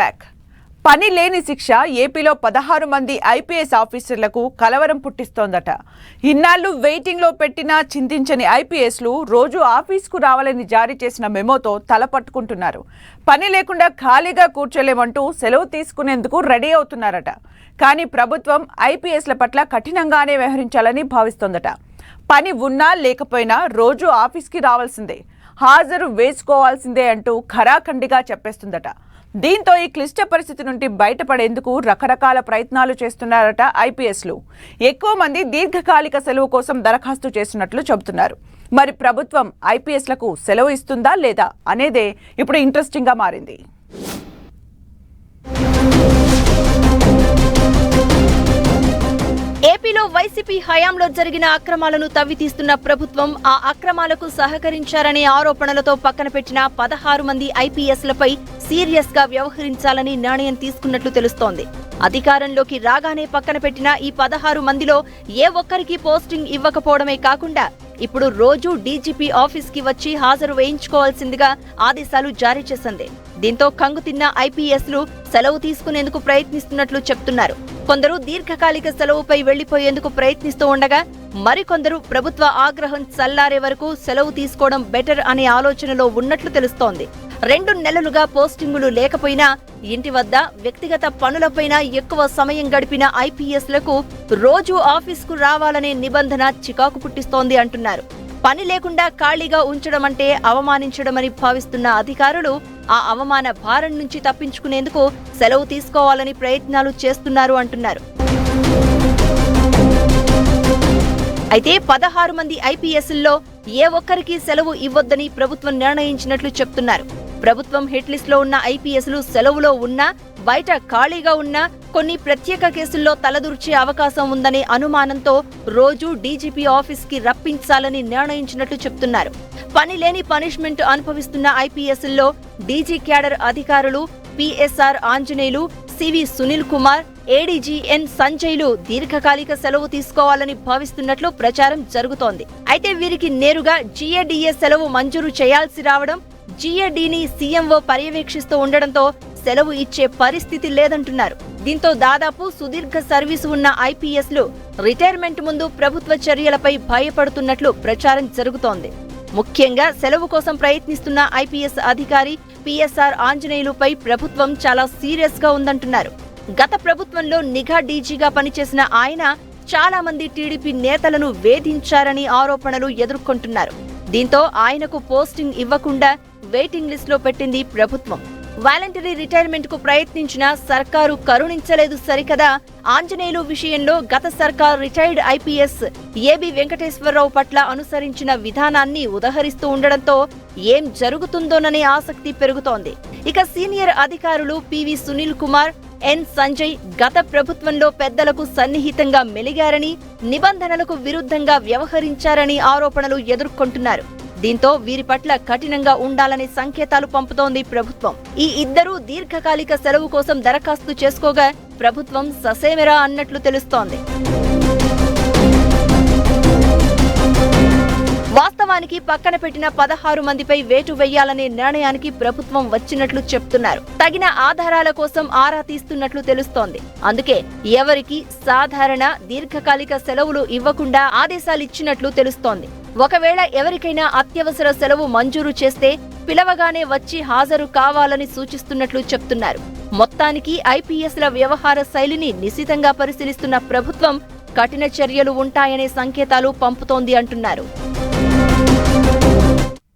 Back. పని లేని శిక్ష ఏపీలో పదహారు మంది ఐపీఎస్ ఆఫీసర్లకు కలవరం పుట్టిస్తోందట. ఇన్నాళ్ళు వెయిటింగ్లో పెట్టినా చింతించని ఐపీఎస్లు రోజు ఆఫీస్కు రావాలని జారీ చేసిన మెమోతో తలపట్టుకుంటున్నారు పని లేకుండా ఖాళీగా కూర్చోలేమంటూ సెలవు తీసుకునేందుకు రెడీ అవుతున్నారట. కానీ ప్రభుత్వం ఐపీఎస్ల పట్ల కఠినంగానే వ్యవహరించాలని భావిస్తోందట. పని ఉన్నా లేకపోయినా రోజు ఆఫీస్కి రావాల్సిందే. హాజరు వేసుకోవాల్సిందే అంటూ ఖరాఖండిగా చెప్పేస్తుందట. దీంతో ఈ క్లిష్ట పరిస్థితి నుండి బయటపడేందుకు రకరకాల ప్రయత్నాలు చేస్తున్నారట ఐపీఎస్లు. ఎక్కువ మంది దీర్ఘకాలిక సెలవు కోసం దరఖాస్తు చేస్తున్నట్లు చెబుతున్నారు. మరి ప్రభుత్వం ఐపీఎస్లకు సెలవు ఇస్తుందా లేదా అనేదే ఇప్పుడు ఇంట్రెస్టింగ్గా మారింది. వైసీపీ హయాంలో జరిగిన అక్రమాలను తవ్వితీస్తున్న ప్రభుత్వం ఆ అక్రమాలకు సహకరించారనే ఆరోపణలతో పక్కన పెట్టిన పదహారు మంది ఐపీఎస్లపై సీరియస్గా వ్యవహరించాలని నిర్ణయం తీసుకున్నట్లు తెలుస్తోంది. అధికారంలోకి రాగానే పక్కన పెట్టిన ఈ పదహారు మందిలో ఏ ఒక్కరికి పోస్టింగ్ ఇవ్వకపోవడమే కాకుండా ఇప్పుడు రోజు డీజీపీ ఆఫీస్కి వచ్చి హాజరు వేయించుకోవాల్సిందిగా ఆదేశాలు జారీ చేసింది. దీంతో కంగుతిన్న ఐపీఎస్లు సెలవు తీసుకునేందుకు ప్రయత్నిస్తున్నట్లు చెప్తున్నారు. కొందరు దీర్ఘకాలిక సెలవుపై వెళ్ళిపోయేందుకు ప్రయత్నిస్తూ ఉండగా మరికొందరు ప్రభుత్వ ఆగ్రహం చల్లారే వరకు సెలవు తీసుకోవడం బెటర్ అనే ఆలోచనలో ఉన్నట్లు తెలుస్తోంది. రెండు నెలలుగా పోస్టింగులు లేకపోయినా ఇంటి వద్ద వ్యక్తిగత పనులపైన ఎక్కువ సమయం గడిపిన ఐపీఎస్లకు రోజు ఆఫీస్కు రావాలనే నిబంధన చికాకు పుట్టిస్తోంది అంటున్నారు. పని లేకుండా ఖాళీగా ఉంచడం అంటే అవమానించడమని భావిస్తున్న అధికారులు ఆ అవమాన భారం నుంచి తప్పించుకునేందుకు సెలవు తీసుకోవాలని ప్రయత్నాలు చేస్తున్నారు అంటున్నారు. అయితే పదహారు మంది ఐపీఎస్ల్లో ఏ ఒక్కరికి సెలవు ఇవ్వొద్దని ప్రభుత్వం నిర్ణయించినట్లు చెప్తున్నారు. ప్రభుత్వం హిట్ లిస్ట్లో ఉన్న ఐపీఎస్లు సెలవులో ఉన్నా బయట ఖాళీగా ఉన్న కొన్ని ప్రత్యేక కేసుల్లో తలదూర్చే అవకాశం ఉందనే అనుమానంతో రోజు డీజీపీ ఆఫీస్కి రప్పించాలని నిర్ణయించినట్లు చెప్తున్నారు. పని లేని పనిష్మెంట్ అనుభవిస్తున్న ఐపీఎస్ల్లో డీజీ క్యాడర్ అధికారులు PSR Anjaneyulu CV Sunil Kumar ADG N సంజయ్లు దీర్ఘకాలిక సెలవు తీసుకోవాలని భావిస్తున్నట్లు ప్రచారం జరుగుతోంది. అయితే వీరికి నేరుగా జీఏడీఏ సెలవు మంజూరు చేయాల్సి రావడం జీఏడీని సీఎంఓ పర్యవేక్షిస్తూ ఉండడంతో సెలవు ఇచ్చే పరిస్థితి లేదంటున్నారు. దీంతో దాదాపు సుదీర్ఘ సర్వీసు ఉన్న ఐపీఎస్లు రిటైర్మెంట్ ముందు ప్రభుత్వ చర్యలపై భయపడుతున్నట్లు ప్రచారం జరుగుతోంది. ముఖ్యంగా సెలవు కోసం ప్రయత్నిస్తున్న ఐపీఎస్ అధికారి పిఎస్ఆర్ ఆంజనేయులుపై ప్రభుత్వం చాలా సీరియస్గా ఉందంటున్నారు. గత ప్రభుత్వంలో నిఘా డీజీగా పనిచేసిన ఆయన చాలా మంది టీడీపీ నేతలను వేధించారని ఆరోపణలు ఎదుర్కొంటున్నారు. దీంతో ఆయనకు పోస్టింగ్ ఇవ్వకుండా వెయిటింగ్ లిస్ట్లో పెట్టింది ప్రభుత్వం. వాలంటరీ రిటైర్మెంట్కు ప్రయత్నించినా సర్కారు కరుణించలేదు సరికదా. ఆంజనేయులు విషయంలో గత సర్కార్ రిటైర్డ్ ఐపీఎస్ ఏబి వెంకటేశ్వరరావు పట్ల అనుసరించిన విధానాన్ని ఉదహరిస్తూ ఉండడంతో ఏం జరుగుతుందోననే ఆసక్తి పెరుగుతోంది. ఇక సీనియర్ అధికారులు పివి సునీల్ కుమార్ ఎన్ సంజయ్ గత ప్రభుత్వంలో పెద్దలకు సన్నిహితంగా మెలిగారని నిబంధనలకు విరుద్ధంగా వ్యవహరించారని ఆరోపణలు ఎదుర్కొంటున్నారు. దీంతో వీరి పట్ల కఠినంగా ఉండాలనే సంకేతాలు పంపుతోంది ప్రభుత్వం. ఈ ఇద్దరూ దీర్ఘకాలిక సెలవు కోసం దరఖాస్తు చేసుకోగా ప్రభుత్వం ససేమెరా అన్నట్లు తెలుస్తోంది. వాస్తవానికి పక్కన పెట్టిన పదహారు మందిపై వేటు వేయాలనే నిర్ణయానికి ప్రభుత్వం వచ్చినట్లు చెప్తున్నారు. తగిన ఆధారాల కోసం ఆరా తీస్తున్నట్లు తెలుస్తోంది. అందుకే ఎవరికి సాధారణ దీర్ఘకాలిక సెలవులు ఇవ్వకుండా ఆదేశాలు ఇచ్చినట్లు తెలుస్తోంది. ఒకవేళ ఎవరికైనా అత్యవసర సెలవు మంజూరు చేస్తే పిలవగానే వచ్చి హాజరు కావాలని సూచిస్తున్నట్లు చెప్తున్నారు. మొత్తానికి ఐపీఎస్ల వ్యవహార శైలిని నిశితంగా పరిశీలిస్తున్న ప్రభుత్వం కఠిన చర్యలు ఉంటాయనే సంకేతాలు పంపుతోంది అంటున్నారు.